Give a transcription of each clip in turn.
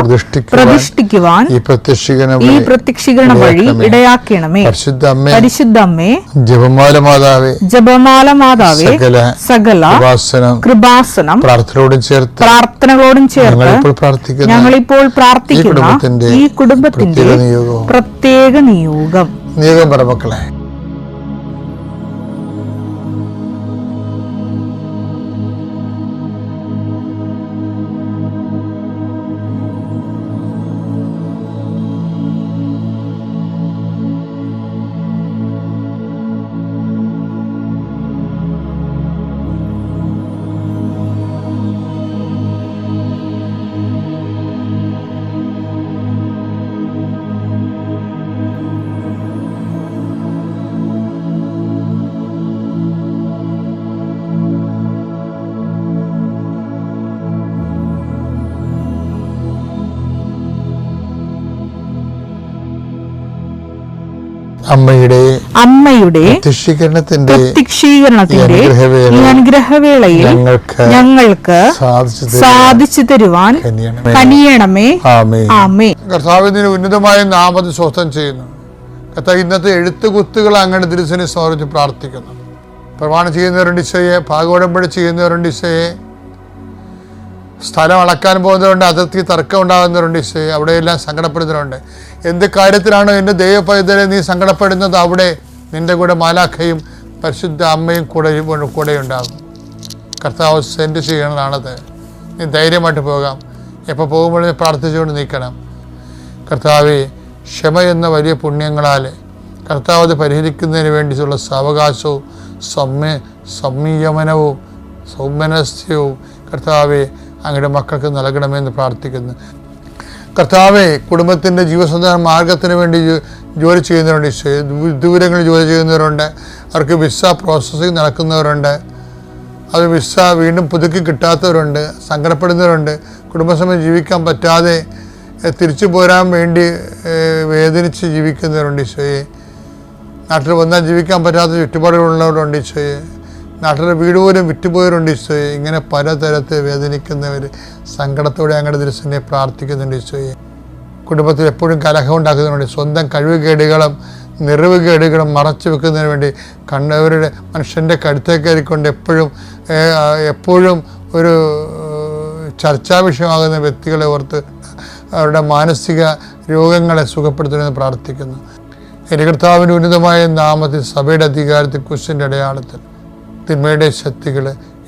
പ്രതിഷ്ഠിക്കുവാൻ ഈ പ്രത്യക്ഷീകരണം ഈ വഴി ഇടയാക്കണമേ. ഇടയാക്കണമേ. പരിശുദ്ധ അമ്മേ പരിശുദ്ധ അമ്മേ ജപമാല മാതാവേ ജപമാല മാതാവേ സകല കൃപാസനം പ്രാർത്ഥനയോടും ചേർത്ത് പ്രാർത്ഥനകളോടും ചേർത്ത് ഞങ്ങളിപ്പോൾ പ്രാർത്ഥിക്കുന്ന ഈ കുടുംബത്തിന്റെ പ്രത്യേക പ്രത്യേക നിയോഗം. നിയോഗം പറ മക്കളെ. അമ്മയുടെ പ്രത്യക്ഷീകരണത്തിന്റെ ഈ അനുഗ്രഹവേളയിൽ ഞങ്ങൾക്ക് സാധിച്ചു തരുവാൻ കനിയണമേ. ആമേ കർത്താവിന്റെ ഉന്നതമായ നാമത് സ്വസ്ഥം ചെയ്യുന്നു. കർത്താവ് ഇന്നത്തെ എഴുത്തുകുത്തുകൾ അങ്ങനെ തിരുസനെ സ്മരിച്ച് പ്രാർത്ഥിക്കുന്നു. പ്രമാണം ചെയ്യുന്നവരുണ്ട് ഇസയെ പാകോടമ്പടി ചെയ്യുന്നവരുണ്ട് ഇസയെ സ്ഥലം അളക്കാൻ പോകുന്നവരുണ്ട് അതിർത്തി തർക്കം ഉണ്ടാകുന്നവരുണ്ട് ഇസയെ അവിടെയെല്ലാം സങ്കടപ്പെടുന്നവരുണ്ട്. എന്ത് കാര്യത്തിലാണോ എന്റെ ദൈവപൈതലെ നീ സങ്കടപ്പെടുന്നത് അവിടെ നിന്റെ കൂടെ മാലാഖയും പരിശുദ്ധ അമ്മയും കൂടെ കൂടെ ഉണ്ടാകും. കർത്താവ് സെൻഡ് ചെയ്യണതാണത്. നീ ധൈര്യമായിട്ട് പോകാം. എപ്പോൾ പോകുമ്പോഴും പ്രാർത്ഥിച്ചുകൊണ്ട് നിൽക്കണം. കർത്താവെ ക്ഷമ എന്ന വലിയ പുണ്യങ്ങളാൽ കർത്താവ് അത് പരിഹരിക്കുന്നതിന് വേണ്ടിയിട്ടുള്ള സാവകാശവും സമ്മ സംയമനവും സൗമനസ്യവും കർത്താവെ അങ്ങയുടെ മക്കൾക്ക് നൽകണമെന്ന് പ്രാർത്ഥിക്കുന്നു. കർത്താവെ കുടുംബത്തിന്റെ ജീവസന്ധാന മാർഗത്തിന് വേണ്ടി ജോലി ചെയ്യുന്നവരുണ്ട്. ദൂരങ്ങളിൽ ജോലി ചെയ്യുന്നവരുണ്ട്. അവർക്ക് വിസ പ്രോസസ്സിങ് നടക്കുന്നവരുണ്ട്. അത് വിസ വീണ്ടും പുതുക്കി കിട്ടാത്തവരുണ്ട്. സങ്കടപ്പെടുന്നവരുണ്ട്. കുടുംബസമയം ജീവിക്കാൻ പറ്റാതെ തിരിച്ചു പോരാൻ വേണ്ടി വേദനിച്ച് ജീവിക്കുന്നവരുണ്ട് ഈശോയെ നാട്ടിൽ വന്നാൽ ജീവിക്കാൻ പറ്റാത്ത ചുറ്റുപാടുകളുള്ളവരുണ്ട് ഈശോയെ നാട്ടിലെ വീട് പോലും വിറ്റുപോയവരുണ്ട് ഈശോയെ ഇങ്ങനെ പലതരത്തിൽ വേദനിക്കുന്നവർ സങ്കടത്തോടെ അങ്ങയുടെ ദിവസം പ്രാർത്ഥിക്കുന്നുണ്ട് ഈശോയെ കുടുംബത്തിൽ എപ്പോഴും കലഹം ഉണ്ടാക്കുന്നതിന് വേണ്ടി സ്വന്തം കഴിവുകേടുകളും നിറവുകേടുകളും മറച്ചു വെക്കുന്നതിന് വേണ്ടി കണ്ടവരുടെ മനുഷ്യന്റെ കഴുത്തേക്ക് കയറിക്കൊണ്ട് എപ്പോഴും എപ്പോഴും ഒരു ചർച്ചാ വിഷയമാകുന്ന വ്യക്തികളെ ഓർത്ത് അവരുടെ മാനസിക രോഗങ്ങളെ സുഖപ്പെടുത്തണമെന്ന് പ്രാർത്ഥിക്കുന്നു. എന്റെ കർത്താവിന്റെ ഉന്നതമായ നാമത്തിൽ സഭയുടെ അധികാരത്തിൽ കുശിന്റെ അടയാളത്തിൽ തിന്മയുടെ ശക്തികൾ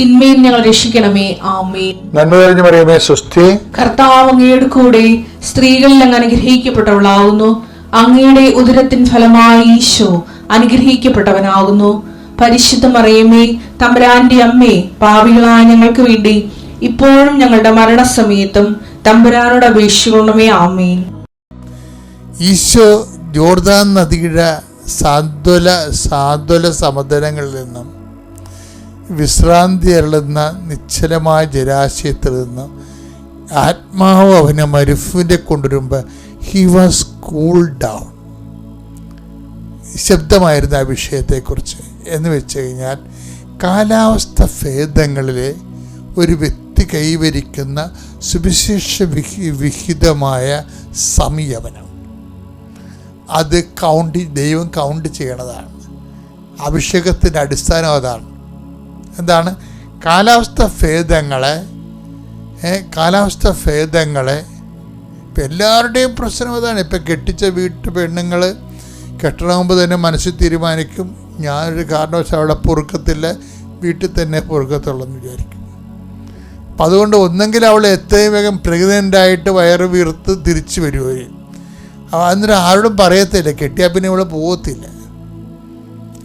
തിന്മയിൽ ഞങ്ങൾ രക്ഷിക്കണമേ. ആമേൻ. നന്മ കഴിഞ്ഞ് പറയുമേ സ്വസ്തി. കർത്താവ് അങ്ങയുടെ കൂടെ സ്ത്രീകളിൽ അങ്ങ് അനുഗ്രഹിക്കപ്പെട്ടവളാകുന്നു അങ്ങയുടെ ഉദരത്തിൻ ഫലമായി ഈശോ അനുഗ്രഹിക്കപ്പെട്ടവനാകുന്നു. പരിശുദ്ധ അറിയമേ തമ്പുരാന്റെ അമ്മേ പാവികളായ ഞങ്ങൾക്ക് വേണ്ടി ഇപ്പോഴും ഞങ്ങളുടെ മരണസമയത്തും തമ്പുരാനോട് അപേക്ഷിക്കണമേ. ആമേൻ. ഈശോ ജോർദാൻ നദിയുടെ സാന്ത്വല സാന്ത്വല സമതലങ്ങളിൽ നിന്നും വിശ്രാന്തി അരുളുന്ന നിശ്ചലമായ ജലാശയത്തിൽ നിന്ന് ആത്മാവ് അവനെ മരുഫിന്റെ കൊണ്ടുവരുമ്പോൾ ഹി വാസ് കൂൾ ഡൗൺ ശബ്ദമായിരുന്നു ആ വിഷയത്തെക്കുറിച്ച്. എന്ന് വെച്ച് കഴിഞ്ഞാൽ കാലാവസ്ഥ ഭേദങ്ങളിലെ ഒരു വ്യക്തി കൈവരിക്കുന്ന സുവിശേഷ വിഹി വിഹിതമായ സംയമനം അത് കൗണ്ട് ദൈവം കൗണ്ട് ചെയ്യണതാണ്. അഭിഷേകത്തിന്റെ അടിസ്ഥാനം അതാണ്. എന്താണ്? കാലാവസ്ഥ ഭേദങ്ങളെ കാലാവസ്ഥ ഭേദങ്ങളെ. ഇപ്പം എല്ലാവരുടെയും പ്രശ്നം അതാണ്. ഇപ്പം കെട്ടിച്ച വീട്ടു പെണ്ണുങ്ങൾ കെട്ടണമെങ്കിൽ തന്നെ മനസ്സിൽ തീരുമാനിക്കും. ഞാനൊരു കാരണവശാൽ അവിടെ പൊറുക്കത്തില്ല. വീട്ടിൽ തന്നെ പൊറുക്കത്തുള്ളൂ വിചാരിക്കും. അപ്പം അതുകൊണ്ട് ഒന്നെങ്കിൽ അവൾ എത്രയും വേഗം പ്രഗ്നന്റായിട്ട് വയറ് വീർത്ത് തിരിച്ചു വരുകയും അന്നേരം ആരോടും പറയത്തില്ല. കെട്ടിയാൽ പിന്നെ ഇവിടെ പോകത്തില്ല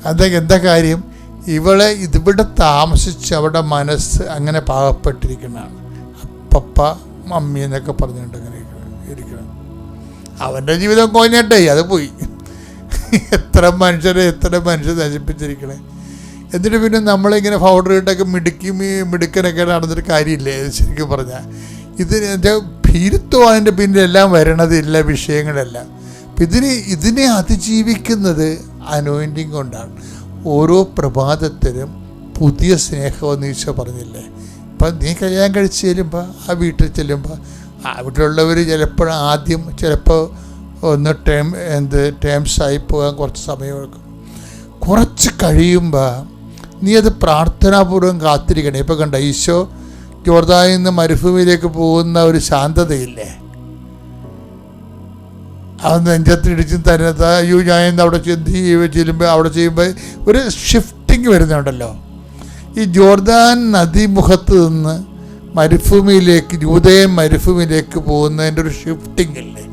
അതൊക്കെ എന്താ കാര്യം? ഇവളെ ഇതിവിടെ താമസിച്ച് അവളുടെ മനസ്സ് അങ്ങനെ പാകപ്പെട്ടിരിക്കുന്നതാണ്. അപ്പപ്പ മമ്മി എന്നൊക്കെ പറഞ്ഞുകൊണ്ട് അങ്ങനെ ഇരിക്കണം- അവന്റെ ജീവിതം കോഞ്ഞട്ടെ അത് പോയി. എത്ര മനുഷ്യരെ എത്ര മനുഷ്യർ നശിപ്പിച്ചിരിക്കണേ. എന്നിട്ട് പിന്നെ നമ്മളിങ്ങനെ പൗഡർ ഇട്ടൊക്കെ മിടുക്കി മിടുക്കനൊക്കെ നടന്നിട്ട് കാര്യമില്ലേ? ശരിക്കും പറഞ്ഞാൽ ഇതിന് എന്റെ ഭീരുത്വം അതിന്റെ പിന്നിലെല്ലാം വരണത് എല്ലാ വിഷയങ്ങളെല്ലാം. ഇതിന് ഇതിനെ അതിജീവിക്കുന്നത് അനോയിന്റിങ് കൊണ്ടാണ്. ഓരോ പ്രഭാതത്തിലും പുതിയ സ്നേഹമെന്ന് ഈശോ പറഞ്ഞില്ലേ? ഇപ്പം നീ കല്യാണം കഴിച്ച് ചെല്ലുമ്പോൾ ആ വീട്ടിൽ ചെല്ലുമ്പോൾ അവിടെയുള്ളവർ ചിലപ്പോൾ ആദ്യം ചിലപ്പോൾ ഒന്ന് ടേം എന്ത് ടേംസ് ആയി പോകാൻ കുറച്ച് സമയമെടുക്കും. കുറച്ച് കഴിയുമ്പോൾ നീ അത് പ്രാർത്ഥനാപൂർവം കാത്തിരിക്കണം. ഇപ്പം കണ്ട ഈശോ ജോർദാനിൽ നിന്ന് മരുഭൂമിയിലേക്ക് പോകുന്ന ഒരു ശാന്തതയില്ലേ? അവൻ നെഞ്ചത്തിടിച്ചും തരത്ത് അയ്യോ ഞാൻ ഇന്ന് അവിടെ ചെയ്യുമ്പോൾ ചെല്ലുമ്പോൾ അവിടെ ചെയ്യുമ്പോൾ ഒരു ഷിഫ്റ്റിംഗ് വരുന്നുണ്ടല്ലോ. ഈ ജോർദാൻ നദീമുഖത്ത് നിന്ന് മരുഭൂമിയിലേക്ക് ജൂതയൻ മരുഭൂമിയിലേക്ക് പോകുന്നതിന്റെ ഒരു ഷിഫ്റ്റിംഗ് അല്ലേ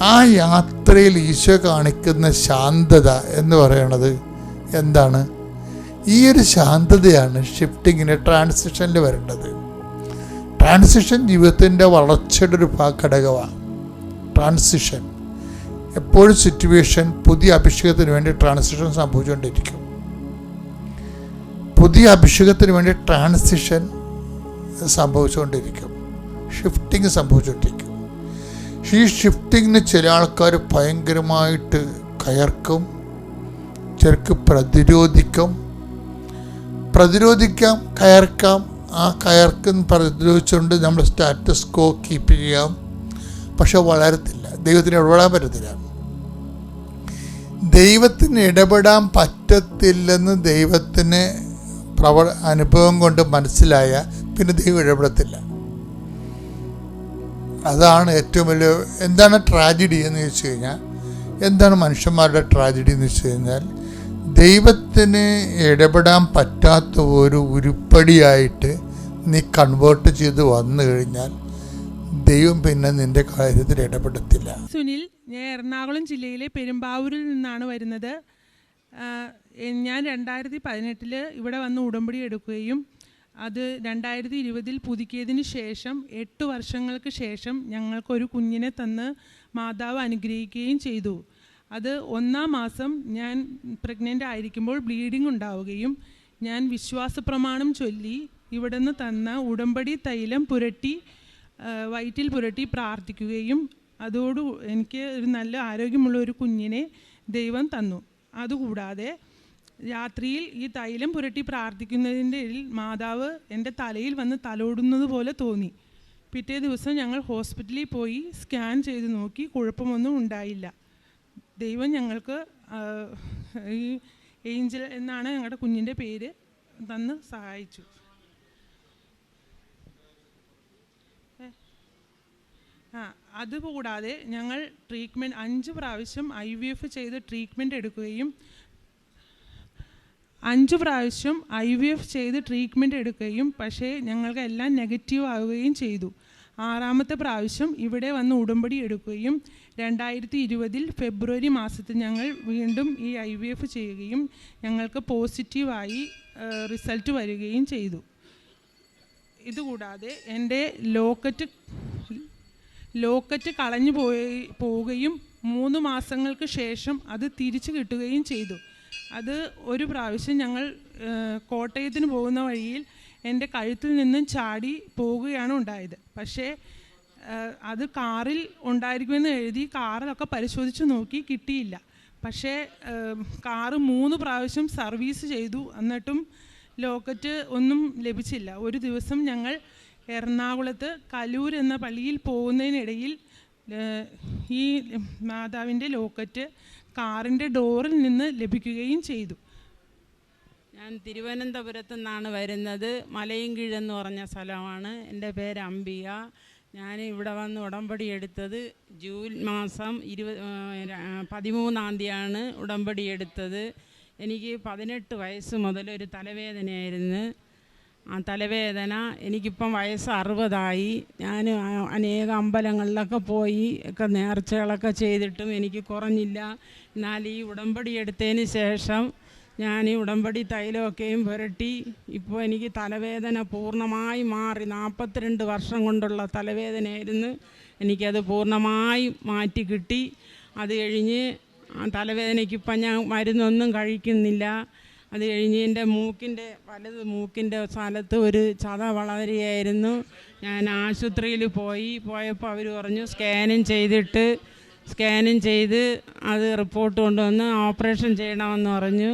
ആ യാത്രയിൽ ഈശോ കാണിക്കുന്ന ശാന്തത എന്ന് പറയണത് എന്താണ്? ഈ ഒരു ശാന്തതയാണ് ഷിഫ്റ്റിങ്ങിന് ട്രാൻസിഷനിൽ വരേണ്ടത്. ട്രാൻസിഷൻ ജീവിതത്തിന്റെ വളർച്ചയുടെ ഒരു ഘടകമാണ്. ട്രാൻസിഷൻ എപ്പോഴും സിറ്റുവേഷൻ പുതിയ അഭിഷേകത്തിന് വേണ്ടി ട്രാൻസിഷൻ സംഭവിച്ചുകൊണ്ടിരിക്കും. പുതിയ അഭിഷേകത്തിന് വേണ്ടി ട്രാൻസിഷൻ സംഭവിച്ചുകൊണ്ടിരിക്കും. ഷിഫ്റ്റിംഗ് സംഭവിച്ചുകൊണ്ടിരിക്കും. ഈ ഷിഫ്റ്റിങ്ങിന് ചില ആൾക്കാർ ഭയങ്കരമായിട്ട് കയർക്കും ചിലർക്ക് പ്രതിരോധിക്കും. പ്രതിരോധിക്കാം കയർക്കാം. ആ കയർക്കും പ്രതിരോധിച്ചുകൊണ്ട് നമ്മൾ സ്റ്റാറ്റസ് കോ കീപ്പ് ചെയ്യാം. പക്ഷെ വളരത്തില്ല. ദൈവത്തിന് ഇടപെടാൻ പറ്റത്തില്ല. ദൈവത്തിന് ഇടപെടാൻ പറ്റത്തില്ലെന്ന് ദൈവത്തിന് പ്രവ അനുഭവം കൊണ്ട് മനസ്സിലായ പിന്നെ ദൈവം ഇടപെടത്തില്ല. അതാണ് ഏറ്റവും വലിയ എന്താണ് ട്രാജഡി എന്ന് ചോദിച്ചു കഴിഞ്ഞാൽ എന്താണ് മനുഷ്യന്മാരുടെ ട്രാജഡി എന്ന് വെച്ച് കഴിഞ്ഞാൽ ദൈവത്തിന് ഇടപെടാൻ പറ്റാത്ത ഒരു ഉരുപ്പടിയായിട്ട് നീ കൺവേർട്ട് ചെയ്ത് വന്നു കഴിഞ്ഞാൽ ദൈവം പിന്നെ നിന്റെ കാര്യത്തിൽ ഇടപെടത്തില്ല. സുനിൽ ഞാൻ എറണാകുളം ജില്ലയിലെ പെരുമ്പാവൂരിൽ നിന്നാണ് വരുന്നത്. ഞാൻ രണ്ടായിരത്തി പതിനെട്ടിൽ ഇവിടെ വന്ന് ഉടമ്പടി എടുക്കുകയും അത് രണ്ടായിരത്തി ഇരുപതിൽ പുതുക്കിയതിന് ശേഷം എട്ട് വർഷങ്ങൾക്ക് ശേഷം ഞങ്ങൾക്കൊരു കുഞ്ഞിനെ തന്ന് മാതാവ് അനുഗ്രഹിക്കുകയും ചെയ്തു. അത് ഒന്നാം മാസം ഞാൻ പ്രഗ്നന്റ് ആയിരിക്കുമ്പോൾ ബ്ലീഡിംഗ് ഉണ്ടാവുകയും ഞാൻ വിശ്വാസ പ്രമാണം ചൊല്ലി ഇവിടുന്ന് തന്ന ഉടമ്പടി തൈലം പുരട്ടി വയറ്റിൽ പുരട്ടി പ്രാർത്ഥിക്കുകയും അതോട് എനിക്ക് ഒരു നല്ല ആരോഗ്യമുള്ള ഒരു കുഞ്ഞിനെ ദൈവം തന്നു. അതുകൂടാതെ രാത്രിയിൽ ഈ തൈലം പുരട്ടി പ്രാർത്ഥിക്കുന്നതിന്റെ മാതാവ് എന്റെ തലയിൽ വന്ന് തലോടുന്നത് പോലെ തോന്നി. പിറ്റേ ദിവസം ഞങ്ങൾ ഹോസ്പിറ്റലിൽ പോയി സ്കാൻ ചെയ്ത് നോക്കി കുഴപ്പമൊന്നും ഉണ്ടായില്ല. ദൈവം ഞങ്ങൾക്ക് ഈ ഏഞ്ചൽ എന്നാണ് ഞങ്ങളുടെ കുഞ്ഞിന്റെ പേര് തന്ന് സഹായിച്ചു ഏ. ആ അതുകൂടാതെ ഞങ്ങൾ ട്രീറ്റ്മെന്റ് അഞ്ച് പ്രാവശ്യം ഐ വി എഫ് ചെയ്ത് ട്രീറ്റ്മെന്റ് എടുക്കുകയും അഞ്ച് പ്രാവശ്യം ഐ വി എഫ് ചെയ്ത് ട്രീറ്റ്മെന്റ് എടുക്കുകയും പക്ഷേ ഞങ്ങൾക്ക് എല്ലാം നെഗറ്റീവ് ആവുകയും ചെയ്തു. ആറാമത്തെ പ്രാവശ്യം ഇവിടെ വന്ന് ഉടമ്പടി എടുക്കുകയും രണ്ടായിരത്തി ഇരുപതിൽ ഫെബ്രുവരി മാസത്തിൽ ഞങ്ങൾ വീണ്ടും ഈ ഐ വി എഫ് ചെയ്യുകയും ഞങ്ങൾക്ക് പോസിറ്റീവായി റിസൾട്ട് വരികയും ചെയ്തു. ഇതുകൂടാതെ എന്റെ ലോക്കറ്റ് ലോക്കറ്റ് കളഞ്ഞു പോയി പോവുകയും മൂന്ന് മാസങ്ങൾക്ക് ശേഷം അത് തിരിച്ചു കിട്ടുകയും ചെയ്തു. അത് ഒരു പ്രാവശ്യം ഞങ്ങൾ കോട്ടയത്തിന് പോകുന്ന വഴിയിൽ എന്റെ കഴുത്തിൽ നിന്നും ചാടി പോവുകയാണ് ഉണ്ടായത്. പക്ഷേ അത് കാറിൽ ഉണ്ടായിരിക്കുമെന്ന് എഴുതി കാറിലൊക്കെ പരിശോധിച്ച് നോക്കി കിട്ടിയില്ല. പക്ഷേ കാറ് മൂന്ന് പ്രാവശ്യം സർവീസ് ചെയ്തു. എന്നിട്ടും ലോക്കറ്റ് ഒന്നും ലഭിച്ചില്ല. ഒരു ദിവസം ഞങ്ങൾ എറണാകുളത്ത് കലൂർ എന്ന പള്ളിയിൽ പോകുന്നതിനിടയിൽ ഈ മാതാവിന്റെ ലോക്കറ്റ് കാറിന്റെ ഡോറിൽ നിന്ന് ലഭിക്കുകയും ചെയ്തു. ഞാൻ തിരുവനന്തപുരത്ത് നിന്നാണ് വരുന്നത്. മലയൻകീഴെന്ന് പറഞ്ഞ സ്ഥലമാണ്. എന്റെ പേര് അംബിക. ഞാൻ ഇവിടെ വന്ന് ഉടമ്പടി എടുത്തത് ജൂൺ മാസം ഇരുപത് പതിമൂന്നാം തീയതിയാണ് ഉടമ്പടി എടുത്തത്. എനിക്ക് പതിനെട്ട് വയസ്സ് മുതൽ ഒരു തലവേദനയായിരുന്നു. തലവേദന എനിക്കിപ്പം വയസ്സ് അറുപതായി. ഞാൻ അനേക അമ്പലങ്ങളിലൊക്കെ പോയി ഒക്കെ നേർച്ചകളൊക്കെ ചെയ്തിട്ടും എനിക്ക് കുറഞ്ഞില്ല. എന്നാൽ ഈ ഉടമ്പടി എടുത്തതിന് ശേഷം ഞാൻ ഈ ഉടമ്പടി തൈലമൊക്കെയും പുരട്ടി. ഇപ്പോൾ എനിക്ക് തലവേദന പൂർണമായി മാറി. നാൽപ്പത്തിരണ്ട് വർഷം കൊണ്ടുള്ള തലവേദനയായിരുന്നു. എനിക്കത് പൂർണമായി മാറ്റി കിട്ടി. അത് കഴിഞ്ഞ് തലവേദനയ്ക്കിപ്പം ഞാൻ മരുന്നൊന്നും കഴിക്കുന്നില്ല. അത് കഴിഞ്ഞ് എന്റെ മൂക്കിന്റെ വലത് മൂക്കിന്റെ സ്ഥലത്ത് ഒരു ചത വളരുകയായിരുന്നു ഞാൻ ആശുപത്രിയിൽ പോയി. പോയപ്പോൾ അവർ പറഞ്ഞു സ്കാനും ചെയ്തിട്ട് സ്കാനും ചെയ്ത് അത് റിപ്പോർട്ട് കൊണ്ടുവന്ന് ഓപ്പറേഷൻ ചെയ്യണമെന്ന് പറഞ്ഞു.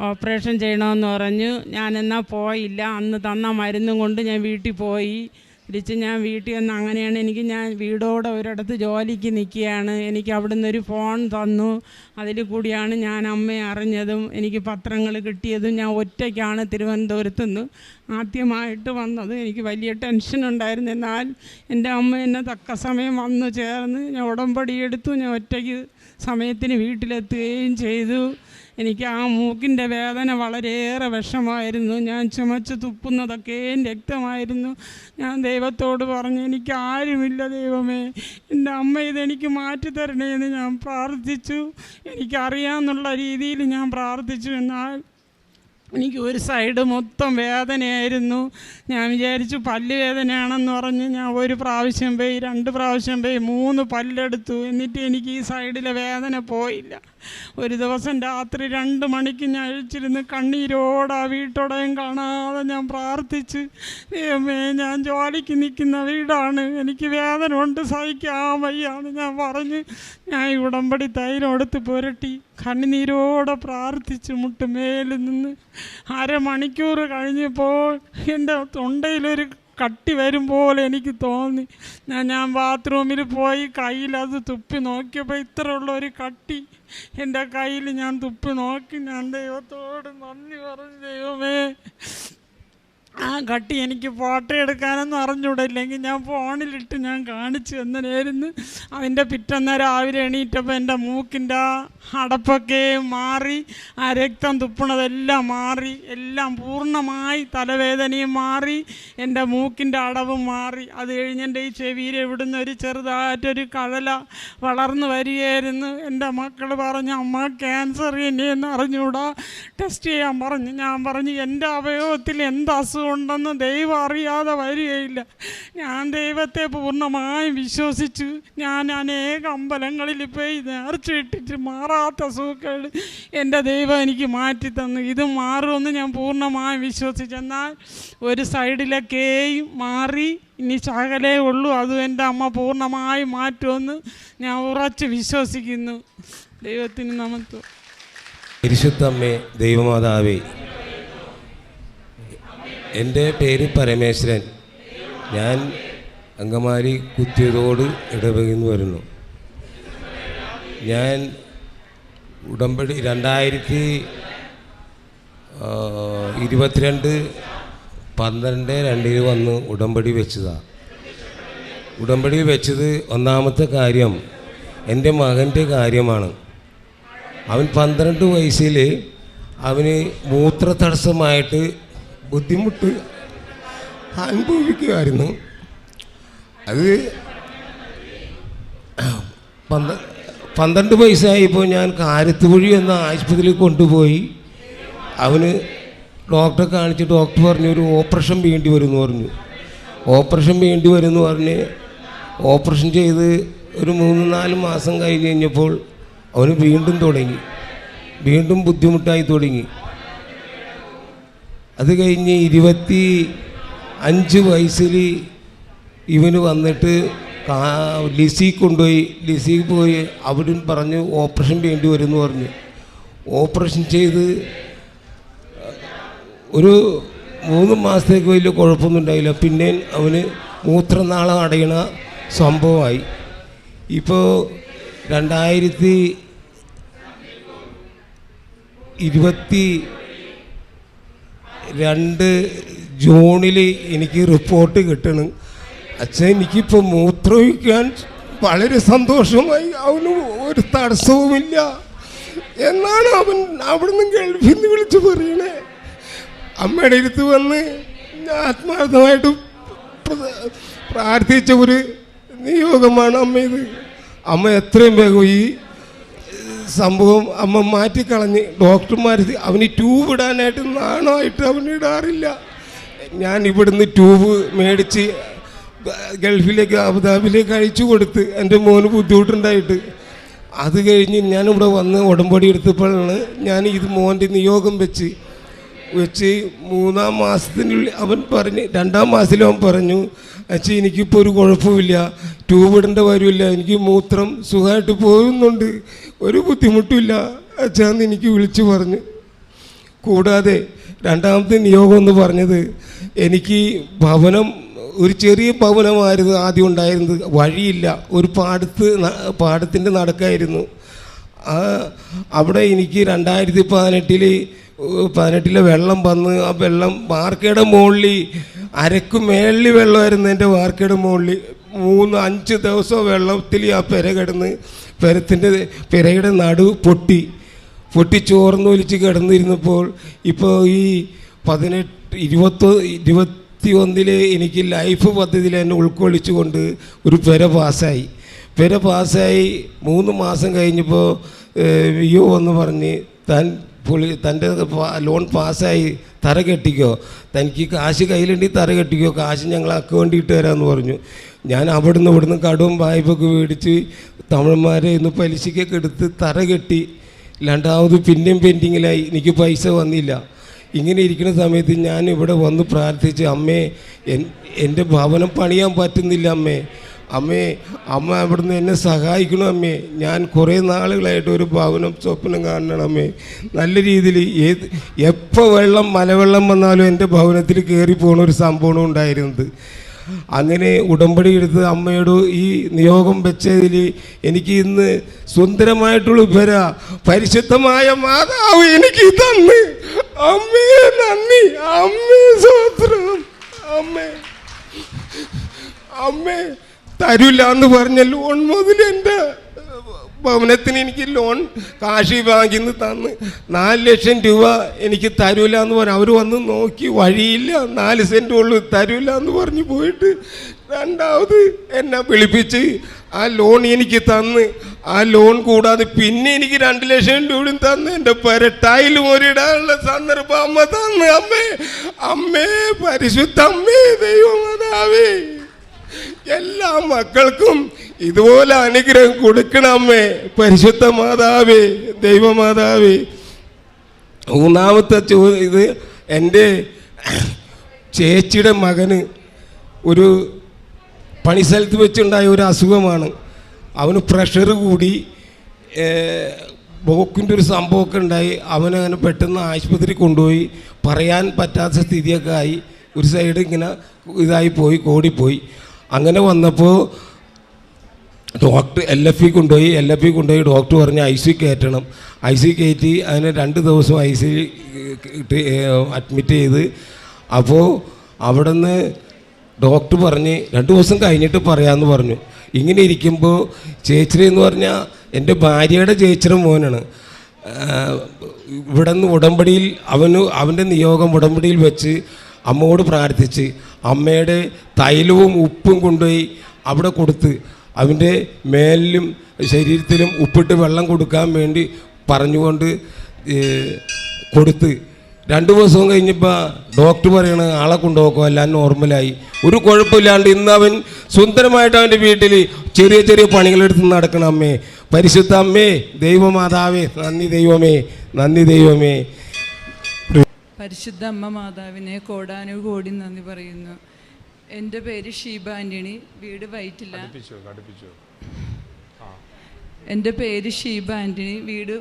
ഓപ്പറേഷൻ ചെയ്യണമെന്ന് പറഞ്ഞു. ഞാൻ എന്നാൽ പോയില്ല. അന്ന് തന്ന മരുന്നും കൊണ്ട് ഞാൻ വീട്ടിൽ പോയി. തിരിച്ച് ഞാൻ വീട്ടിൽ വന്ന് അങ്ങനെയാണ് എനിക്ക് ഞാൻ വീടോടെ ഒരിടത്ത് ജോലിക്ക് നിൽക്കുകയാണ്. എനിക്ക് അവിടുന്ന് ഒരു ഫോൺ തന്നു. അതിൽ കൂടിയാണ് ഞാൻ അമ്മയെ അറിഞ്ഞതും എനിക്ക് പത്രങ്ങൾ കിട്ടിയതും ഞാൻ ഒറ്റയ്ക്കാണ് തിരുവനന്തപുരത്ത് നിന്ന് ആദ്യമായിട്ട് വന്നത്. എനിക്ക് വലിയ ടെൻഷൻ ഉണ്ടായിരുന്നു. എന്നാൽ എന്റെ അമ്മ എന്നെ തക്ക സമയം വന്നു ചേർന്ന് ഞാൻ ഉടമ്പടി എടുത്തു. ഞാൻ ഒറ്റയ്ക്ക് സമയത്തിന് വീട്ടിലെത്തുകയും ചെയ്തു. എനിക്ക് ആ മൂക്കിന്റെ വേദന വളരെയേറെ വിഷമായിരുന്നു ഞാൻ ചുമച്ച് തുപ്പുന്നതൊക്കെയും രക്തമായിരുന്നു. ഞാൻ ദൈവത്തോട് പറഞ്ഞു എനിക്ക് ആരുമില്ല ദൈവമേ. എന്റെ അമ്മ ഇതെനിക്ക് മാറ്റിത്തരണേ എന്ന് ഞാൻ പ്രാർത്ഥിച്ചു. എനിക്കറിയാമെന്നുള്ള രീതിയിൽ ഞാൻ പ്രാർത്ഥിച്ചു. എന്നാൽ എനിക്ക് ഒരു സൈഡ് മൊത്തം വേദനയായിരുന്നു. ഞാൻ വിചാരിച്ചു പല്ല് വേദനയാണെന്ന് പറഞ്ഞ് ഞാൻ ഒരു പ്രാവശ്യം പോയി രണ്ട് പ്രാവശ്യം പോയി മൂന്ന് പല്ലെടുത്തു. എന്നിട്ട് എനിക്ക് ഈ സൈഡിലെ വേദന പോയില്ല. ഒരു ദിവസം രാത്രി രണ്ട് മണിക്ക് ഞാൻ അഴിച്ചിരുന്ന് കണ്ണീരോടെ വീട്ടോടെയും കാണാതെ ഞാൻ പ്രാർത്ഥിച്ച് ദൈവമേ ഞാൻ ജോലിക്ക് നിൽക്കുന്ന വീടാണ്. എനിക്ക് വേദന ഉണ്ട് സഹിക്കാൻ വയ്യാന്ന് ഞാൻ പറഞ്ഞ് ഞാൻ ഈ ഉടമ്പടി തൈരം എടുത്ത് പുരട്ടി കണ്ണുനീരോടെ പ്രാർത്ഥിച്ച് മുട്ടുമേലിൽ നിന്ന് അരമണിക്കൂർ കഴിഞ്ഞപ്പോൾ എന്റെ തൊണ്ടയിലൊരു കട്ടി വരും പോലെ എനിക്ക് തോന്നി. ഞാൻ ഞാൻ ബാത്റൂമിൽ പോയി കയ്യിൽ അത് തുപ്പി നോക്കിയപ്പോൾ ഇത്രയുള്ള ഒരു കട്ടി എന്റെ കയ്യിൽ ഞാൻ തുപ്പി നോക്കി. ഞാൻ ദൈവത്തോട് നന്ദി പറഞ്ഞു ദൈവമേ ആ കട്ടി എനിക്ക് ഫോട്ടോ എടുക്കാനൊന്നും അറിഞ്ഞൂടെ. ഇല്ലെങ്കിൽ ഞാൻ ഫോണിലിട്ട് ഞാൻ കാണിച്ചു എന്നതായിരുന്നു അതിന്റെ പിറ്റന്ന രാവിലെ എണീറ്റപ്പോൾ എന്റെ മൂക്കിന്റെ അടപ്പൊക്കെ മാറി ആ രക്തം തുപ്പണതെല്ലാം മാറി എല്ലാം പൂർണമായി തലവേദനയും മാറി എന്റെ മൂക്കിന്റെ അടവും മാറി. അത് കഴിഞ്ഞ് എന്റെ ഈ ചെവിയിൽ ഇവിടുന്ന് ഒരു ചെറുതായിട്ടൊരു കഴല വളർന്നു വരികയായിരുന്നു. എന്റെ മക്കൾ പറഞ്ഞു അമ്മ ക്യാൻസർ ഇനിയെന്ന് അറിഞ്ഞൂടാ. ടെസ്റ്റ് ചെയ്യാൻ പറഞ്ഞു. ഞാൻ പറഞ്ഞു എന്റെ അവയവത്തിൽ എന്ത് അസുഖമുണ്ടെന്ന് ദൈവം അറിയാതെ വരികയില്ല. ഞാൻ ദൈവത്തെ പൂർണമായും വിശ്വസിച്ചു. ഞാൻ അനേക അമ്പലങ്ങളിൽ പോയി നേർച്ചയിട്ടിട്ട് മാറാത്ത സുഖക്കേട് എന്റെ ദൈവം എനിക്ക് മാറ്റി തന്നു. ഇത് മാറുമെന്ന് ഞാൻ പൂർണമായും വിശ്വസിച്ചു. എന്നാൽ ഒരു സൈഡിലൊക്കെയും മാറി ഇനി ശകലേ ഉള്ളൂ. അതും എന്റെ അമ്മ പൂർണമായും മാറ്റുമെന്ന് ഞാൻ ഉറച്ച് വിശ്വസിക്കുന്നു. ദൈവത്തിന് നമുക്ക് പരിശുദ്ധമ്മേ ദൈവമാതാവേ എന്റെ പേര് പരമേശ്വരൻ. ഞാൻ അങ്കമാലി കുത്തിയതോട് ഇടവകയിൽ വരുന്നു. ഞാൻ ഉടമ്പടി രണ്ടായിരത്തി ഇരുപത്തിരണ്ട് പന്ത്രണ്ട് രണ്ടിന് വന്ന് ഉടമ്പടി വെച്ചതാണ് ഉടമ്പടി വെച്ചത് ഒന്നാമത്തെ കാര്യം എന്റെ മകന്റെ കാര്യമാണ്. അവൻ പന്ത്രണ്ട് വയസ്സിൽ അവന് മൂത്ര തടസ്സമായിട്ട് ബുദ്ധിമുട്ട് അനുഭവിക്കുമായിരുന്നു അത് പന്ത പന്ത്രണ്ട് വയസ്സായപ്പോൾ ഞാൻ കാരത്തുപുഴി എന്ന ആശുപത്രിയിൽ കൊണ്ടുപോയി. അവന് ഡോക്ടറെ കാണിച്ച് ഡോക്ടർ പറഞ്ഞു ഒരു ഓപ്പറേഷൻ വേണ്ടി വരുമെന്ന് പറഞ്ഞു. ഓപ്പറേഷൻ വേണ്ടി വരുമെന്ന് പറഞ്ഞ് ഓപ്പറേഷൻ ചെയ്ത് ഒരു മൂന്ന് നാല് മാസം കഴിഞ്ഞ് കഴിഞ്ഞപ്പോൾ അവന് വീണ്ടും തുടങ്ങി. വീണ്ടും ബുദ്ധിമുട്ടായി തുടങ്ങി. അത് കഴിഞ്ഞ് ഇരുപത്തി അഞ്ച് വയസ്സിൽ ഇവന് വന്നിട്ട് ലിസി കൊണ്ടുപോയി. ലിസി പോയി. അവിടെ പറഞ്ഞു ഓപ്പറേഷൻ വേണ്ടി എന്ന് പറഞ്ഞു. ഓപ്പറേഷൻ ചെയ്ത് ഒരു മൂന്ന് മാസത്തേക്ക് വലിയ കുഴപ്പമൊന്നും ഉണ്ടായില്ല. പിന്നെ അവന് മൂത്രനാളം അടയണ സംഭവമായി. ഇപ്പോൾ രണ്ടായിരത്തി ഇരുപത്തി രണ്ട് ജൂണിൽ എനിക്ക് റിപ്പോർട്ട് കിട്ടണം. അച്ഛൻ എനിക്കിപ്പോൾ മൂത്രമൊഴിക്കാൻ വളരെ സന്തോഷമായി. അവന് ഒരു തടസ്സവുമില്ല. എന്നാണ് അവൻ അവിടുന്ന് ഗൾഫിൽ നിന്ന് വിളിച്ച് പറയണേ. അമ്മയുടെ അടുത്ത് വന്ന് ആത്മാർത്ഥമായിട്ട് പ്രാർത്ഥിച്ച ഒരു നിയോഗമാണ് അമ്മ ഇത് അമ്മ എത്രയും വേഗം ഈ സംഭവം അമ്മ മാറ്റിക്കളഞ്ഞ്. ഡോക്ടർമാർ അവന് ട്യൂബ് ഇടാനായിട്ട് നാണമായിട്ട് അവന് ഇടാറില്ല. ഞാൻ ഇവിടുന്ന് ട്യൂബ് മേടിച്ച് ഗൾഫിലേക്ക് അബുദാബിലേക്ക് അയച്ചു കൊടുത്ത് എന്റെ മോന് ബുദ്ധിമുട്ടുണ്ടായിട്ട്. അത് കഴിഞ്ഞ് ഞാനിവിടെ വന്ന് ഉടമ്പടി എടുത്തപ്പോഴാണ് ഞാൻ ഇത് മോന്റെ നിയോഗം വെച്ച് വെച്ച് മൂന്നാം മാസത്തിനുള്ളിൽ അവൻ പറഞ്ഞ് രണ്ടാം മാസത്തിൽ അവൻ പറഞ്ഞു അച്ഛൻ എനിക്കിപ്പോൾ ഒരു കുഴപ്പമില്ല. ട്യൂബ് ഇടേണ്ട വരുമില്ല എനിക്ക് മൂത്രം സുഖമായിട്ട് പോകുന്നുണ്ട്. ഒരു ബുദ്ധിമുട്ടില്ല അച്ഛാന്ന് എനിക്ക് വിളിച്ചു പറഞ്ഞു. കൂടാതെ രണ്ടാമത്തെ നിയോഗം എന്ന് പറഞ്ഞത് എനിക്ക് ഭവനം ഒരു ചെറിയ ഭവനമായിരുന്നു ആദ്യം ഉണ്ടായിരുന്നത്. വഴിയില്ല. ഒരു പാടത്ത് പാടത്തിന്റെ നടക്കായിരുന്നു. അവിടെ എനിക്ക് രണ്ടായിരത്തി പതിനെട്ടിൽ പതിനെട്ടിലെ വെള്ളം വന്ന് ആ വെള്ളം വാർക്കയുടെ മുകളിൽ അരക്ക് മേളിൽ വെള്ളമായിരുന്നു എന്റെ വാർക്കയുടെ മുകളിൽ. മൂന്ന് അഞ്ച് ദിവസം വെള്ളത്തിൽ ആ പെര കിടന്ന് പെരത്തിന്റെ പെരയുടെ നടു പൊട്ടി. പൊട്ടി ചോർന്നൊലിച്ച് കിടന്നിരുന്നപ്പോൾ ഇപ്പോൾ ഈ പതിനെട്ട് ഇരുപത്തൊ ഇരുപത്തി ഒന്നിൽ എനിക്ക് ലൈഫ് പദ്ധതിയിൽ എന്നെ ഉൾക്കൊള്ളിച്ചുകൊണ്ട് ഒരു പെര പാസ്സായി. പെര പാസ്സായി മൂന്ന് മാസം കഴിഞ്ഞപ്പോൾ യു എന്ന് പറഞ്ഞ് താൻ പുള്ളി തന്റെ ലോൺ പാസ്സായി തറ കെട്ടിക്കോ. തനിക്ക് കാശ് കയ്യിലുണ്ടെങ്കിൽ തറ കെട്ടിക്കോ. കാശ് ഞങ്ങൾ അക്കൗണ്ടിൽ ഇട്ട് തരാമെന്ന് പറഞ്ഞു. ഞാൻ അവിടുന്ന് ഇവിടുന്ന് കടവും വായ്പൊക്കെ മേടിച്ച് തമിഴന്മാരെ ഇന്ന് പലിശയ്ക്കൊക്കെ എടുത്ത് തറ കെട്ടി. രണ്ടാമത് പിന്നെയും പെൻഡിങ്ങിലായി. എനിക്ക് പൈസ വന്നില്ല. ഇങ്ങനെ ഇരിക്കുന്ന സമയത്ത് ഞാൻ ഇവിടെ വന്ന് പ്രാർത്ഥിച്ച് അമ്മേ എൻ എന്റെ ഭവനം പണിയാൻ പറ്റുന്നില്ല അമ്മേ. അമ്മേ അമ്മ അവിടുന്ന് എന്നെ സഹായിക്കണം അമ്മേ. ഞാൻ കുറേ നാളുകളായിട്ട് ഒരു ഭവനം സ്വപ്നം കാണണം അമ്മേ. നല്ല രീതിയിൽ ഏത് എപ്പോൾ വെള്ളം മലവെള്ളം വന്നാലും എന്റെ ഭവനത്തിൽ കയറി പോണ ഒരു സംഭവം ഉണ്ടായിരുന്നത്. അങ്ങനെ ഉടമ്പടി എടുത്ത് അമ്മയോട് ഈ നിയോഗം വെച്ചതിൽ എനിക്ക് ഇന്ന് സുന്ദരമായിട്ടുള്ള ഉപര പരിശുദ്ധമായ മാതാവ് എനിക്ക് തന്ന്. അമ്മേ നന്ദി. അമ്മേ സ്വത്രം. അമ്മേ. അമ്മേ തരില്ല എന്ന് പറഞ്ഞ ലോൺ മുതൽ എന്റെ ഭവനത്തിന് എനിക്ക് ലോൺ കാശി ബാങ്കിൽ നിന്ന് തന്ന്. നാല് ലക്ഷം രൂപ എനിക്ക് തരൂല എന്ന് പറഞ്ഞു അവർ വന്ന് നോക്കി വഴിയില്ല നാല് സെന്റ് ഉള്ളു തരൂല എന്ന് പറഞ്ഞ് പോയിട്ട് രണ്ടാമത് എന്നെ വിളിപ്പിച്ച് ആ ലോൺ എനിക്ക് തന്ന്. ആ ലോൺ കൂടാതെ പിന്നെ എനിക്ക് രണ്ട് ലക്ഷം രൂപയും തന്ന്. എന്റെ പെരട്ടായിൽ ഒരിടാനുള്ള സന്ദർഭം അമ്മ തന്ന്. അമ്മേ അമ്മേ പരിശുദ്ധ അമ്മേ ദൈവമാതാവേ. എല്ലാ മക്കൾക്കും ഇതുപോലെ അനുഗ്രഹം കൊടുക്കണമേ പരിശുദ്ധ മാതാവേ ദൈവമാതാവേ. മൂന്നാമത്തെ ചോദ്യം ഇത് എന്റെ ചേച്ചിയുടെ മകന് ഒരു പണിസ്ഥലത്ത് വെച്ചുണ്ടായ ഒരു അസുഖമാണ്. അവന് പ്രഷർ കൂടി ബോക്കിന്റെ ഒരു സംഭവമൊക്കെ ഉണ്ടായി. അവനങ്ങനെ പെട്ടെന്ന് ആശുപത്രി കൊണ്ടുപോയി. പറയാൻ പറ്റാത്ത സ്ഥിതിയൊക്കെ ആയി. ഒരു സൈഡ് ഇങ്ങനെ ഇതായി പോയി കോടിപ്പോയി. അങ്ങനെ വന്നപ്പോൾ ഡോക്ടർ എൽ എഫ് ഇ കൊണ്ടുപോയി എൽ എഫ് ഇ കൊണ്ടുപോയി ഡോക്ടർ പറഞ്ഞ് ഐ സി കയറ്റണം. ഐ സി കയറ്റി അതിന് രണ്ട് ദിവസം ഐ സി അഡ്മിറ്റ് ചെയ്ത്. അപ്പോൾ അവിടെ നിന്ന് ഡോക്ടർ പറഞ്ഞ് രണ്ട് ദിവസം കഴിഞ്ഞിട്ട് പറയാമെന്ന് പറഞ്ഞു. ഇങ്ങനെ ഇരിക്കുമ്പോൾ ചേച്ചി എന്ന് പറഞ്ഞാൽ എന്റെ ഭാര്യയുടെ ചേച്ചിയുടെ മോനാണ്. ഇവിടെ നിന്ന് ഉടമ്പടിയിൽ അവന് അവന്റെ നിയോഗം ഉടമ്പടിയിൽ വെച്ച് അമ്മയോട് പ്രാർത്ഥിച്ച് അമ്മയുടെ തൈലവും ഉപ്പും കൊണ്ടുപോയി അവിടെ കൊടുത്ത് അവന്റെ മേലിലും ശരീരത്തിലും ഉപ്പിട്ട് വെള്ളം കൊടുക്കാൻ വേണ്ടി പറഞ്ഞുകൊണ്ട് കൊടുത്ത്. രണ്ട് ദിവസം കഴിഞ്ഞപ്പോൾ ഡോക്ടർ പറയണ ആളെ കൊണ്ടുപോക്കോ എല്ലാം നോർമലായി ഒരു കുഴപ്പമില്ലാണ്ട് ഇന്ന് അവൻ സുന്ദരമായിട്ട് അവന്റെ വീട്ടിൽ ചെറിയ ചെറിയ പണികളെടുത്ത് നടക്കണം അമ്മേ. പരിശുദ്ധ അമ്മേ ദൈവമാതാവേ നന്ദി ദൈവമേ നന്ദി ദൈവമേ. പരിശുദ്ധ അമ്മ മാതാവിനെ കോടാനു കോടി നന്ദി പറയുന്നു. എന്റെ പേര് ഷീബ ആന്റണി വീട് വൈറ്റില. എന്റെ പേര് ഷീബ ആന്റണി വീട്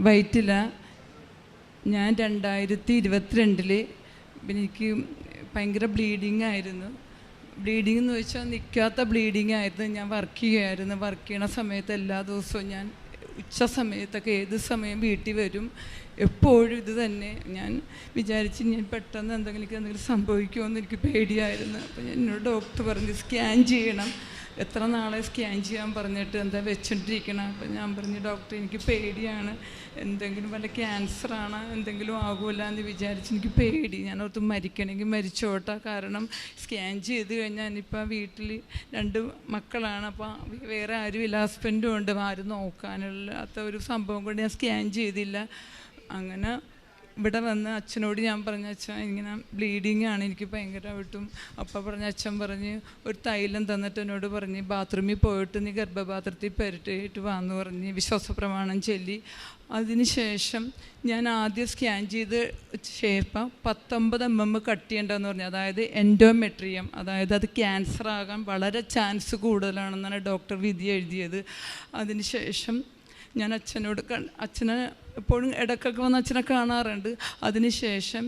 വൈറ്റില. ഞാൻ രണ്ടായിരത്തി ഇരുപത്തിരണ്ടിൽ എനിക്ക് ഭയങ്കര ബ്ലീഡിങ് ആയിരുന്നു. ബ്ലീഡിംഗ് എന്ന് വെച്ചാൽ നിൽക്കാത്ത ബ്ലീഡിങ് ആയിരുന്നു. ഞാൻ വർക്ക് ചെയ്യുമായിരുന്നു വർക്ക് ചെയ്യണ സമയത്ത് എല്ലാ ദിവസവും ഞാൻ ഉച്ച സമയത്തൊക്കെ ഏത് സമയം വീട്ടിൽ വരും എപ്പോഴും ഇത് തന്നെ. ഞാൻ വിചാരിച്ച് ഞാൻ പെട്ടെന്ന് എന്തെങ്കിലും എന്തെങ്കിലും സംഭവിക്കുമോ എന്ന് എനിക്ക് പേടിയായിരുന്നു. അപ്പോൾ ഞാൻ എന്നോട് ഡോക്ടർ പറഞ്ഞ് സ്കാൻ ചെയ്യണം. എത്ര നാളെ സ്കാൻ ചെയ്യാൻ പറഞ്ഞിട്ട് എന്താ വെച്ചോണ്ടിരിക്കണം? അപ്പം ഞാൻ പറഞ്ഞു ഡോക്ടർ എനിക്ക് പേടിയാണ്. എന്തെങ്കിലും വല്ല ക്യാൻസറാണ് എന്തെങ്കിലും ആകൂല എന്ന് വിചാരിച്ച് എനിക്ക് പേടി. ഞാൻ ഓർത്ത് മരിക്കണമെങ്കിൽ മരിച്ചോട്ടെ. കാരണം സ്കാൻ ചെയ്ത് കഴിഞ്ഞാൽ ഇനിയിപ്പോൾ വീട്ടിൽ രണ്ട് മക്കളാണ്. അപ്പോൾ വേറെ ആരും ഇല്ല ഹസ്ബൻഡും ഉണ്ട്. ആരും നോക്കാനില്ലാത്ത ഒരു സംഭവം കൊണ്ട് ഞാൻ സ്കാൻ ചെയ്തില്ല. അങ്ങനെ ഇവിടെ വന്ന് അച്ഛനോട് ഞാൻ പറഞ്ഞ അച്ഛൻ ഇങ്ങനെ ബ്ലീഡിങ് ആണ്. എനിക്ക് ഭയങ്കര ഭയങ്കരമായിട്ടും അപ്പം പറഞ്ഞ അച്ഛൻ പറഞ്ഞ് ഒരു തൈലം തന്നിട്ട് എന്നോട് പറഞ്ഞ് ബാത്റൂമിൽ പോയിട്ട് നീ ഗർഭപാത്രത്തിൽ പെരട്ടിയിട്ട് വാന്ന് പറഞ്ഞ് വിശ്വാസ പ്രമാണം ചൊല്ലി. അതിനുശേഷം ഞാൻ ആദ്യം സ്കാൻ ചെയ്ത് ശേഷം പത്തൊമ്പത് എം എം കട്ട് ചെയ്യേണ്ടതെന്ന് പറഞ്ഞു. അതായത് എൻഡോമെട്രിയം അതായത് അത് ക്യാൻസർ ആകാൻ വളരെ ചാൻസ് കൂടുതലാണെന്നാണ് ഡോക്ടർ വിധി എഴുതിയത്. അതിനുശേഷം ഞാൻ അച്ഛനോട് അച്ഛനെ എപ്പോഴും ഇടയ്ക്കൊക്കെ വന്ന് അച്ഛനെ കാണാറുണ്ട്. അതിനുശേഷം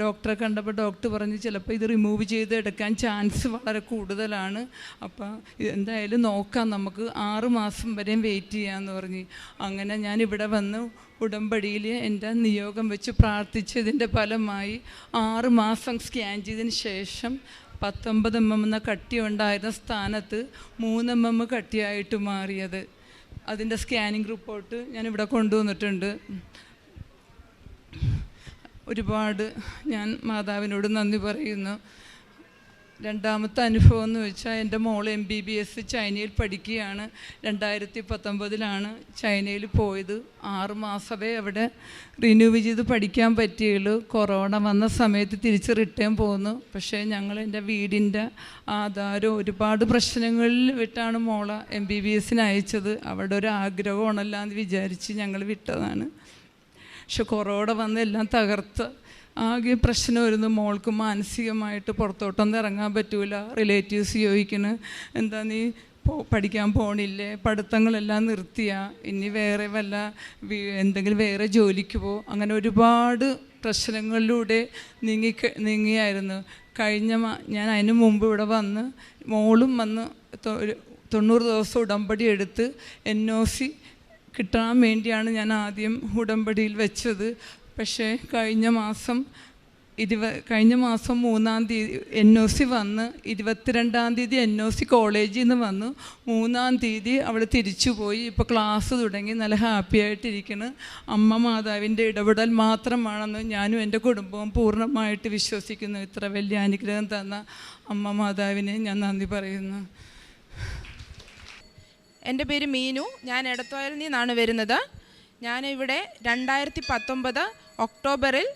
ഡോക്ടറെ കണ്ടപ്പോൾ ഡോക്ടർ പറഞ്ഞ് ചിലപ്പോൾ ഇത് റിമൂവ് ചെയ്ത് എടുക്കാൻ ചാൻസ് വളരെ കൂടുതലാണ്. അപ്പോൾ എന്തായാലും നോക്കാം നമുക്ക്. ആറ് മാസം വരെയും വെയിറ്റ് ചെയ്യാമെന്ന് പറഞ്ഞ്. അങ്ങനെ ഞാൻ ഇവിടെ വന്ന്. ഉടമ്പടിയിൽ എന്റെ നിയോഗം വെച്ച് പ്രാർത്ഥിച്ചതിന്റെ ഫലമായി ആറ് മാസം സ്കാൻ ചെയ്തതിന് ശേഷം പത്തൊമ്പത് എം എം എന്ന കട്ടി ഉണ്ടായിരുന്ന സ്ഥാനത്ത് മൂന്ന് എം എം കട്ടിയായിട്ട് മാറിയത്. അതിന്റെ സ്കാനിങ് റിപ്പോർട്ട് ഞാൻ ഇവിടെ കൊണ്ടുവന്നിട്ടുണ്ട്. ഒരുപാട് ഞാൻ മാതാവിനോട് നന്ദി പറയുന്നു. രണ്ടാമത്തെ അനുഭവം എന്ന് വെച്ചാൽ എന്റെ മോൾ എം ബി ബി എസ് ചൈനയിൽ പഠിക്കുകയാണ്. രണ്ടായിരത്തി പത്തൊമ്പതിലാണ് ചൈനയിൽ പോയത്. ആറ് മാസമേ അവിടെ റിന്യൂവ് ചെയ്ത് പഠിക്കാൻ പറ്റിയുള്ളൂ. കൊറോണ വന്ന സമയത്ത് തിരിച്ച് റിട്ടേൺ പോന്നു. പക്ഷേ ഞങ്ങൾ എന്റെ വീടിന്റെ ആധാരം ഒരുപാട് പ്രശ്നങ്ങളിൽ വിട്ടാണ് മോളെ എം ബി ബി എസിന് അയച്ചത്. അവിടെ ഒരു ആഗ്രഹമാണല്ലോ എന്ന് വിചാരിച്ച് ഞങ്ങൾ വിട്ടതാണ്. പക്ഷെ കൊറോണ വന്ന് എല്ലാം തകർത്ത് ആകെ പ്രശ്നം വരുന്നു. മോൾക്ക് മാനസികമായിട്ട് പുറത്തോട്ടൊന്നും ഇറങ്ങാൻ പറ്റൂല. റിലേറ്റീവ്സ് ചോദിക്കണ് എന്താ നീ പഠിക്കാൻ പോണില്ലേ? പഠിത്തങ്ങളെല്ലാം നിർത്തിയ? ഇനി വേറെ വല്ല എന്തെങ്കിലും വേറെ ജോലിക്ക് പോ. അങ്ങനെ ഒരുപാട് പ്രശ്നങ്ങളിലൂടെ നീങ്ങി നീങ്ങിയായിരുന്നു. കഴിഞ്ഞ ഞാൻ അതിന് മുമ്പ് ഇവിടെ വന്ന് മോളും വന്ന് തൊണ്ണൂറ് ദിവസം ഉടമ്പടി എടുത്ത് എൻ ഒ സി കിട്ടാൻ വേണ്ടിയാണ് ഞാൻ ആദ്യം ഉടമ്പടിയിൽ വെച്ചത്. പക്ഷേ കഴിഞ്ഞ മാസം ഇരുപ കഴിഞ്ഞ മാസം മൂന്നാം തീയതി എൻ ഒ സി വന്ന് ഇരുപത്തിരണ്ടാം തീയതി എൻ ഒ സി കോളേജിൽ നിന്ന് വന്നു മൂന്നാം തീയതി അവൾ തിരിച്ചു പോയി ഇപ്പോൾ ക്ലാസ് തുടങ്ങി നല്ല ഹാപ്പി ആയിട്ടിരിക്കുന്നു അമ്മ മാതാവിന്റെ ഇടപെടൽ മാത്രമാണെന്ന് ഞാനും എന്റെ കുടുംബവും പൂർണമായിട്ട് വിശ്വസിക്കുന്നു. ഇത്ര വലിയ അനുഗ്രഹം തന്ന അമ്മ മാതാവിനെ ഞാൻ നന്ദി പറയുന്നു. എന്റെ പേര് മീനു. ഞാൻ എടത്വായിൽ നിന്നാണ് വരുന്നത്. ഞാനിവിടെ രണ്ടായിരത്തി പത്തൊമ്പത് ഒക്ടോബറിൽ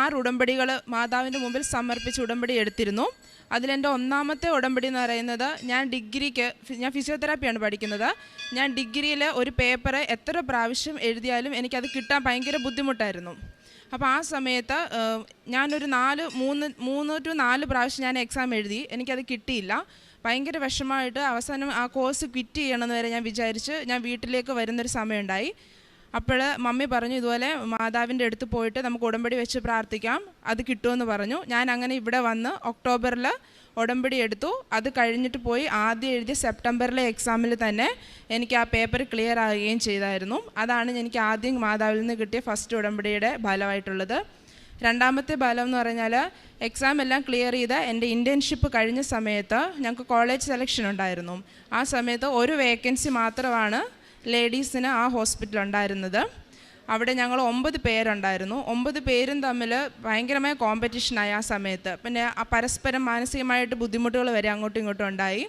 ആറ് ഉടമ്പടികൾ മാതാവിന്റെ മുമ്പിൽ സമർപ്പിച്ച് ഉടമ്പടി എടുത്തിരുന്നു. അതിലെന്റെ ഒന്നാമത്തെ ഉടമ്പടി എന്ന് പറയുന്നത് ഞാൻ ഡിഗ്രിക്ക് ഞാൻ ഫിസിയോതെറാപ്പിയാണ് പഠിക്കുന്നത്. ഞാൻ ഡിഗ്രിയിൽ ഒരു പേപ്പർ എത്ര പ്രാവശ്യം എഴുതിയാലും എനിക്കത് കിട്ടാൻ ഭയങ്കര ബുദ്ധിമുട്ടായിരുന്നു. അപ്പോൾ ആ സമയത്ത് ഞാനൊരു നാല് മൂന്ന് മൂന്ന് ടു നാല് പ്രാവശ്യം ഞാൻ എക്സാം എഴുതി. എനിക്കത് കിട്ടിയില്ല. ഭയങ്കര വിഷമമായിട്ട് അവസാനം ആ കോഴ്സ് ക്വിറ്റ് ചെയ്യണമെന്ന് വരെ ഞാൻ വിചാരിച്ച് ഞാൻ വീട്ടിലേക്ക് വരുന്നൊരു സമയമുണ്ടായി. അപ്പോൾ മമ്മി പറഞ്ഞു ഇതുപോലെ മാതാവിന്റെ അടുത്ത് പോയിട്ട് നമുക്ക് ഉടമ്പടി വെച്ച് പ്രാർത്ഥിക്കാം. അത് കിട്ടുമെന്ന് പറഞ്ഞു. ഞാൻ അങ്ങനെ ഇവിടെ വന്ന് ഒക്ടോബറിൽ ഉടമ്പടി എടുത്തു. അത് കഴിഞ്ഞിട്ട് പോയി ആദ്യം എഴുതിയ സെപ്റ്റംബറിലെ എക്സാമിൽ തന്നെ എനിക്ക് ആ പേപ്പർ ക്ലിയർ ആകുകയും ചെയ്തായിരുന്നു. അതാണ് എനിക്ക് ആദ്യം മാതാവിൽ നിന്ന് കിട്ടിയ ഫസ്റ്റ് ഉടമ്പടിയുടെ ഫലമായിട്ടുള്ളത്. രണ്ടാമത്തെ ഫലം എന്ന് പറഞ്ഞാൽ എക്സാം എല്ലാം ക്ലിയർ ചെയ്ത എന്റെ ഇന്റേൺഷിപ്പ് കഴിഞ്ഞ സമയത്ത് ഞങ്ങൾക്ക് കോളേജ് സെലക്ഷൻ ഉണ്ടായിരുന്നു. ആ സമയത്ത് ഒരു വേക്കൻസി മാത്രമാണ് ലേഡീസിന് ആ ഹോസ്പിറ്റൽ ഉണ്ടായിരുന്നത്. അവിടെ ഞങ്ങൾ ഒമ്പത് പേരുണ്ടായിരുന്നു. ഒമ്പത് പേരും തമ്മിൽ ഭയങ്കരമായ കോമ്പറ്റീഷനായി ആ സമയത്ത്. പിന്നെ പരസ്പരം മാനസികമായിട്ട് ബുദ്ധിമുട്ടുകൾ വരെ അങ്ങോട്ടും ഇങ്ങോട്ടും ഉണ്ടായി.